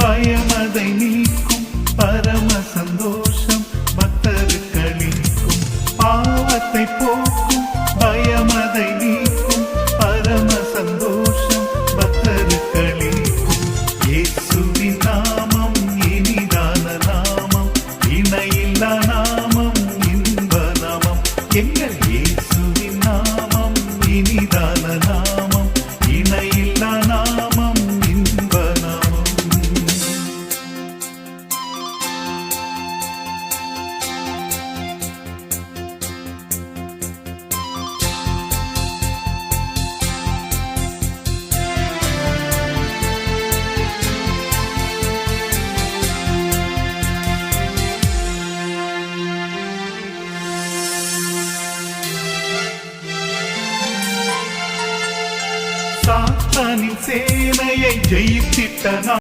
பயமதை நீக்கும் பரம சந்தோஷம் பக்தருக்களிக்கும் பாவத்தை போக்கும் பயமதை நீக்கும் பரம சந்தோஷம் பக்தருக்களிக்கும் இயேசுவின் நாமம் இனிதான நாமம் இணையில்லா நாமம் இன்ப நாமம். எங்கள் இயேசு சாத்தானின் சேனையை ஜெயித்திட்ட